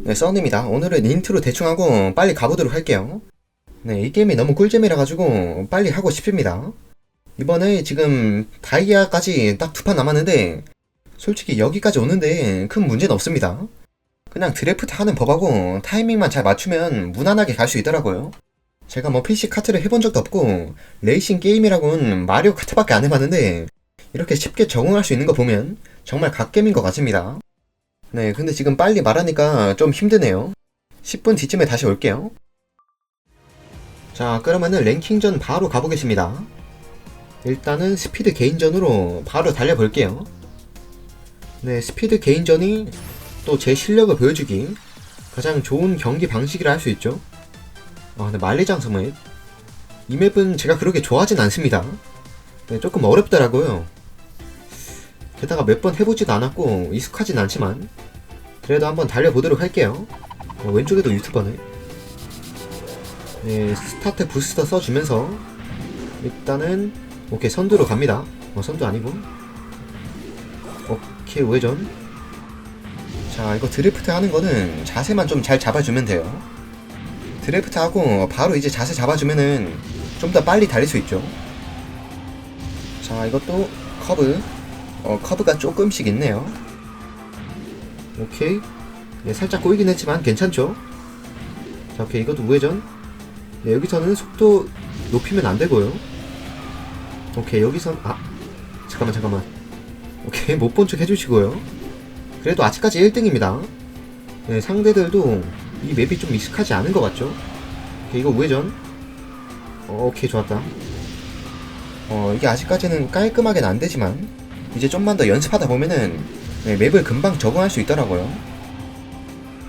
네, 써입니다 오늘은 인트로 대충 하고 빨리 가보도록 할게요. 네, 이 게임이 너무 꿀잼이라 가지고 빨리 하고 싶습니다. 이번에 지금 다이아까지 딱 두 판 남았는데 솔직히 여기까지 오는데 큰 문제는 없습니다. 그냥 드래프트 하는 법하고 타이밍만 잘 맞추면 무난하게 갈 수 있더라고요. 제가 뭐 PC 카트를 해본 적도 없고 레이싱 게임이라고는 마리오 카트밖에 안 해봤는데 이렇게 쉽게 적응할 수 있는 거 보면 정말 갓겜인 것 같습니다. 네, 근데 지금 빨리 말하니까 좀 힘드네요. 10분 뒤쯤에 다시 올게요. 자, 그러면은 랭킹전 바로 가보겠습니다. 일단은 스피드 개인전으로 바로 달려볼게요. 네, 스피드 개인전이 또 제 실력을 보여주기 가장 좋은 경기 방식이라 할 수 있죠. 아, 근데 만리장성 맵. 이 맵은 제가 그렇게 좋아하진 않습니다. 네, 조금 어렵더라고요. 게다가 몇 번 해보지도 않았고 익숙하진 않지만 그래도 한번 달려보도록 할게요. 어, 왼쪽에도 유튜버네. 네, 스타트 부스터 써주면서 일단은 오케이 선두로 갑니다. 어, 선두 아니고. 오케이 우회전. 자 이거 드리프트 하는 거는 자세만 좀 잘 잡아주면 돼요. 드래프트 하고 바로 이제 자세 잡아주면은 좀 더 빨리 달릴 수 있죠. 자, 이것도 커브. 어, 커브가 조금씩 있네요. 오케이. 네, 살짝 꼬이긴 했지만 괜찮죠? 자, 오케이. 이것도 우회전. 네, 여기서는 속도 높이면 안 되고요. 오케이. 여기선, 아. 잠깐만, 잠깐만. 오케이. 못 본 척 해주시고요. 그래도 아직까지 1등입니다. 네, 상대들도 이 맵이 좀 익숙하지 않은 것 같죠? 오케이, 이거 우회전. 어, 오케이, 좋았다. 어, 이게 아직까지는 깔끔하게는 안 되지만, 이제 좀만 더 연습하다 보면은, 네, 맵을 금방 적응할 수 있더라고요.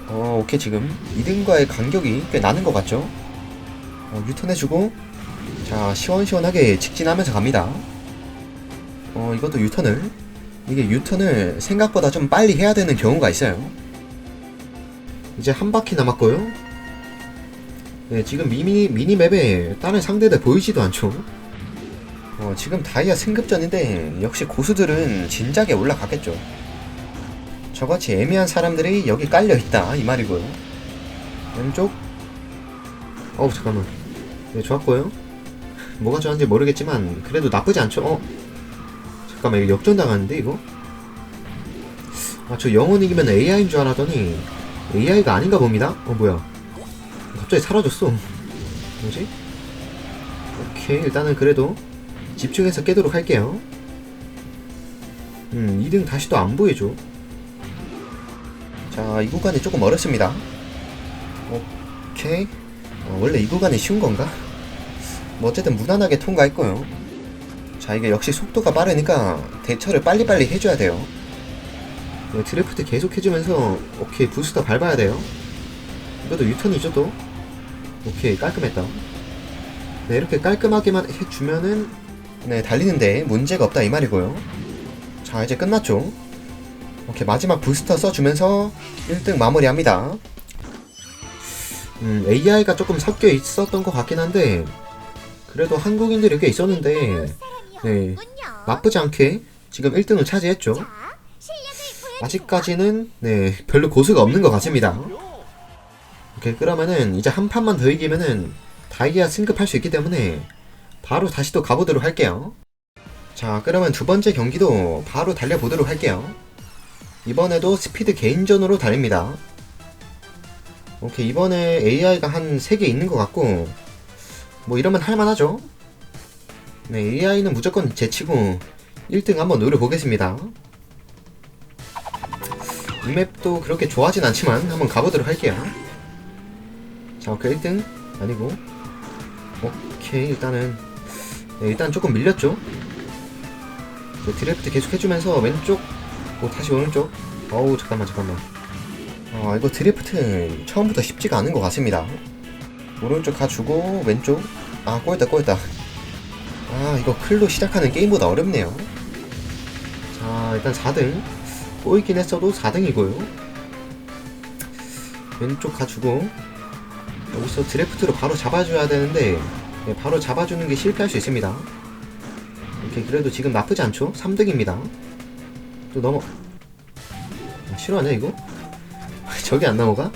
어, 오케이, 지금 2등과의 간격이 꽤 나는 것 같죠? 어, 유턴해주고, 자, 시원시원하게 직진하면서 갑니다. 어, 이것도 유턴을. 이게 유턴을 생각보다 좀 빨리 해야 되는 경우가 있어요. 이제 한 바퀴 남았고요. 네, 지금 미니, 미니맵에 다른 상대들 보이지도 않죠. 어, 지금 다이아 승급전인데 역시 고수들은 진작에 올라가겠죠. 저같이 애매한 사람들이 여기 깔려있다 이 말이고요. 왼쪽. 어우 잠깐만. 네, 좋았고요. 뭐가 좋았는지 모르겠지만 그래도 나쁘지 않죠. 어. 잠깐만 이거 역전당하는데 이거? 아 저 영혼 이기면 AI인 줄 알았더니 AI가 아닌가 봅니다. 어 뭐야? 갑자기 사라졌어. 뭐지? 오케이 일단은 그래도 집중해서 깨도록 할게요. 음 2등 다시 또 안 보여줘. 자 이 구간이 조금 어렵습니다. 오케이. 어, 원래 이 구간이 쉬운 건가? 뭐 어쨌든 무난하게 통과했고요. 자 이게 역시 속도가 빠르니까 대처를 빨리빨리 해줘야 돼요. 네, 드래프트 계속 해주면서 오케이 부스터 밟아야 돼요. 이것도 유턴이죠 또. 오케이 깔끔했다. 네 이렇게 깔끔하게만 해주면은 네 달리는데 문제가 없다 이 말이고요. 자 이제 끝났죠. 오케이 마지막 부스터 써주면서 1등 마무리합니다. 음 AI가 조금 섞여 있었던 것 같긴 한데 그래도 한국인들이 꽤 있었는데 네 나쁘지 않게 지금 1등을 차지했죠. 아직까지는 네 별로 고수가 없는 것 같습니다. 오케이 그러면은 이제 한 판만 더 이기면은 다이아 승급할 수 있기 때문에 바로 다시 또 가보도록 할게요. 자 그러면 두 번째 경기도 바로 달려보도록 할게요. 이번에도 스피드 개인전으로 달립니다. 오케이 이번에 AI가 한 3개 있는 것 같고 뭐 이러면 할만하죠? 네 AI는 무조건 제치고 1등 한번 노려보겠습니다. 이 맵도 그렇게 좋아하진 않지만 한번 가보도록 할게요. 자, 오케이 1등 아니고 오케이 일단은 네, 일단 조금 밀렸죠. 네, 드래프트 계속 해주면서 왼쪽 오 다시 오른쪽 어우 잠깐만 잠깐만 아 이거 드래프트 처음부터 쉽지가 않은 것 같습니다. 오른쪽 가주고 왼쪽 아 꼬였다 꼬였다 아 이거 클로 시작하는 게임보다 어렵네요. 자 일단 4등 꼬이긴 했어도 4등이고요. 왼쪽 가주고 여기서 드래프트로 바로 잡아줘야 되는데 네, 바로 잡아주는 게 실패할 수 있습니다. 이렇게 그래도 지금 나쁘지 않죠? 3등입니다. 또 넘어 아, 싫어하냐 이거? 저기 안 넘어가?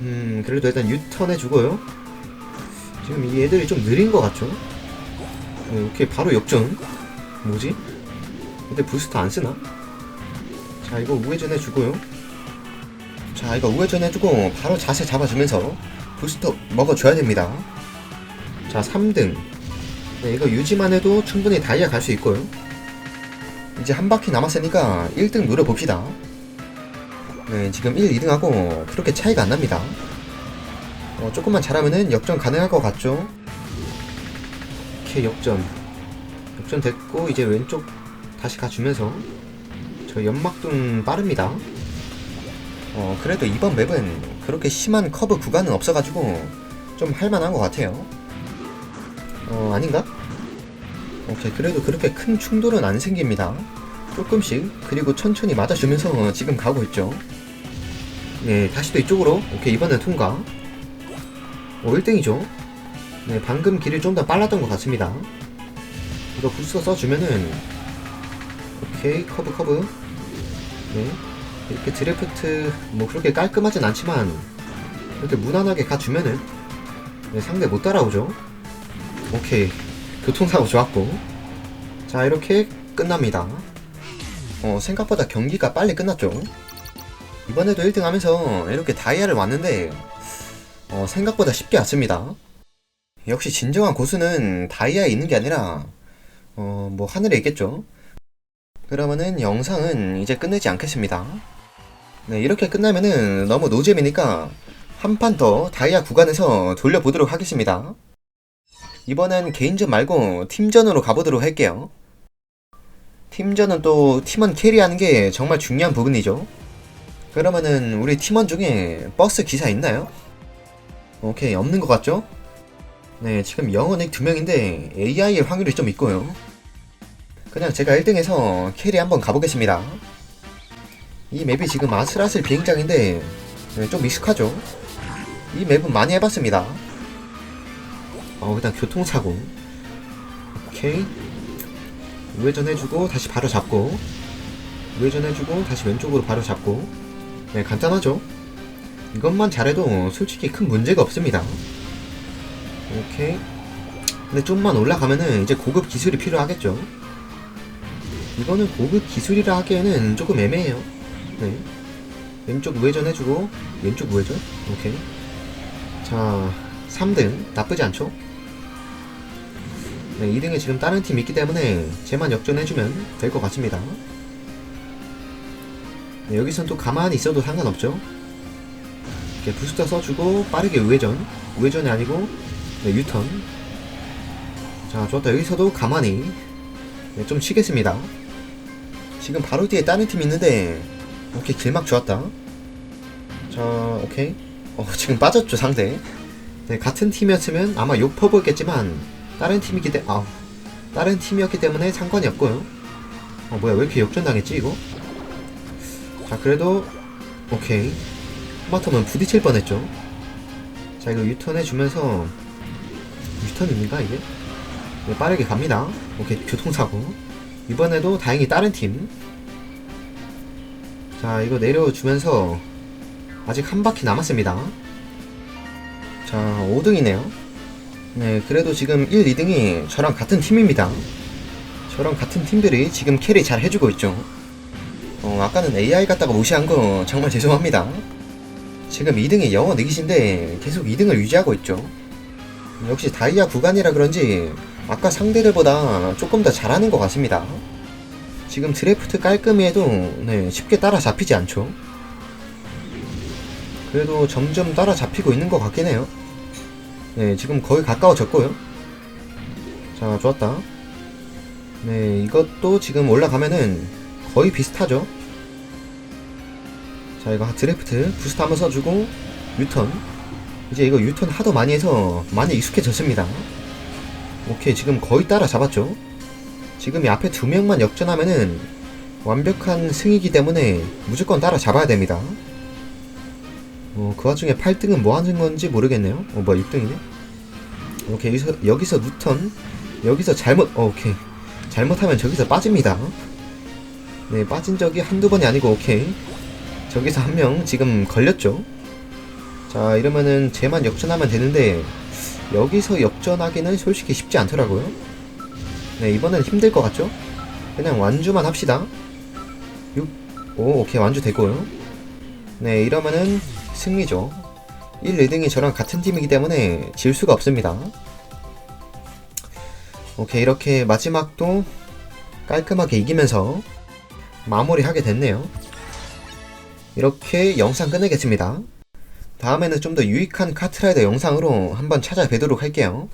음 그래도 일단 유턴 해 주고요 지금 이 애들이 좀 느린 것 같죠? 네, 오케이 바로 역전 뭐지? 근데 부스터 안 쓰나? 자 이거 우회전 해주고요 자 이거 우회전 해주고 바로 자세 잡아주면서 부스터 먹어줘야 됩니다 자 3등 네, 이거 유지만 해도 충분히 다이아 갈 수 있고요 이제 한 바퀴 남았으니까 1등 노려봅시다 네, 지금 1, 2등하고 그렇게 차이가 안 납니다. 어, 조금만 잘하면은 역전 가능할 것 같죠? 오케이, 역전. 역전 됐고, 이제 왼쪽 다시 가주면서 저 연막등 빠릅니다. 어, 그래도 이번 맵은 그렇게 심한 커브 구간은 없어가지고 좀 할만한 것 같아요. 어, 아닌가? 오케이, 그래도 그렇게 큰 충돌은 안 생깁니다. 조금씩 그리고 천천히 맞아주면서 지금 가고 있죠. 네 다시 또 이쪽으로. 오케이 이번엔 통과. 오 1등이죠? 네 방금 길이 좀 더 빨랐던 것 같습니다. 이거 부스터 써주면은 오케이 커브 커브. 네 이렇게 드래프트 뭐 그렇게 깔끔하진 않지만 이렇게 무난하게 가주면은 네, 상대 못 따라오죠 오케이 교통사고 좋았고 자 이렇게 끝납니다 어, 생각보다 경기가 빨리 끝났죠. 이번에도 1등 하면서 이렇게 다이아를 왔는데, 어, 생각보다 쉽게 왔습니다. 역시 진정한 고수는 다이아에 있는 게 아니라, 어, 뭐 하늘에 있겠죠. 그러면은 영상은 이제 끝내지 않겠습니다. 네, 이렇게 끝나면은 너무 노잼이니까 한 판 더 다이아 구간에서 돌려보도록 하겠습니다. 이번엔 개인전 말고 팀전으로 가보도록 할게요. 팀전은 또 팀원 캐리하는 게 정말 중요한 부분이죠. 그러면은 우리 팀원 중에 버스 기사 있나요? 오케이 없는 것 같죠? 네 지금 영원액 두 명인데 AI일 확률이 좀 있고요. 그냥 제가 1등에서 캐리 한번 가보겠습니다. 이 맵이 지금 아슬아슬 비행장인데 네, 좀 익숙하죠? 이 맵은 많이 해봤습니다. 어 일단 교통사고. 오케이. 우회전 해주고 다시 바로 잡고. 우회전 해주고 다시 왼쪽으로 바로 잡고. 네 간단하죠? 이것만 잘해도 솔직히 큰 문제가 없습니다. 오케이. 근데 좀만 올라가면은 이제 고급 기술이 필요하겠죠? 이거는 고급 기술이라 하기에는 조금 애매해요. 네. 왼쪽 우회전 해주고 왼쪽 우회전? 오케이. 자 3등 나쁘지 않죠 네, 2등에 지금 다른 팀이 있기 때문에 쟤만 역전해주면 될 것 같습니다. 네, 여기선 또 가만히 있어도 상관없죠. 이렇게 부스터 써주고 빠르게 우회전. 우회전이 아니고 네, 유턴. 자, 좋았다. 여기서도 가만히 네, 좀 쉬겠습니다. 지금 바로 뒤에 다른 팀이 있는데 오케이 길막 좋았다. 자, 오케이. 어, 지금 빠졌죠 상대. 네, 같은 팀이었으면 아마 욕 퍼보겠지만 다른 팀이기 때문에 아 다른 팀이었기 때문에 상관이 없고요. 어 뭐야 왜 이렇게 역전당했지 이거? 자 그래도 오케이 하마터면 부딪힐 뻔했죠. 자 이거 유턴 해주면서 유턴입니까 이게? 네, 빠르게 갑니다. 오케이 교통사고 이번에도 다행히 다른 팀. 자 이거 내려주면서 아직 한 바퀴 남았습니다. 자 5등이네요. 네, 그래도 지금 1, 2등이 저랑 같은 팀입니다. 저랑 같은 팀들이 지금 캐리 잘 해주고 있죠. 어, 아까는 AI 갖다가 무시한 거 정말 죄송합니다. 지금 2등이 영어 느기신데 계속 2등을 유지하고 있죠. 역시 다이아 구간이라 그런지 아까 상대들보다 조금 더 잘하는 것 같습니다. 지금 드래프트 깔끔히 해도 네, 쉽게 따라잡히지 않죠. 그래도 점점 따라잡히고 있는 것 같긴 해요. 네, 지금 거의 가까워졌고요. 자, 좋았다. 네, 이것도 지금 올라가면은 거의 비슷하죠. 자, 이거 드래프트 부스트 한번 써주고 유턴. 이제 이거 유턴 하도 많이 해서 많이 익숙해졌습니다. 오케이, 지금 거의 따라잡았죠. 지금 이 앞에 두 명만 역전하면은 완벽한 승이기 때문에 무조건 따라잡아야 됩니다. 어, 그 와중에 8등은 뭐 하는 건지 모르겠네요. 어, 뭐야, 6등이네? 오케이, 여기서, 여기서 누턴. 여기서 잘못, 어, 오케이. 잘못하면 저기서 빠집니다. 네, 빠진 적이 한두 번이 아니고, 오케이. 저기서 한 명 지금 걸렸죠. 자, 이러면은 쟤만 역전하면 되는데 여기서 역전하기는 솔직히 쉽지 않더라고요. 네, 이번엔 힘들 것 같죠? 그냥 완주만 합시다. 6, 오, 오케이, 완주 되고요. 네, 이러면은 승리죠. 1, 2등이 저랑 같은 팀이기 때문에 질 수가 없습니다. 오케이, 이렇게 마지막도 깔끔하게 이기면서 마무리하게 됐네요. 이렇게 영상 끝내겠습니다. 다음에는 좀 더 유익한 카트라이더 영상으로 한번 찾아뵈도록 할게요.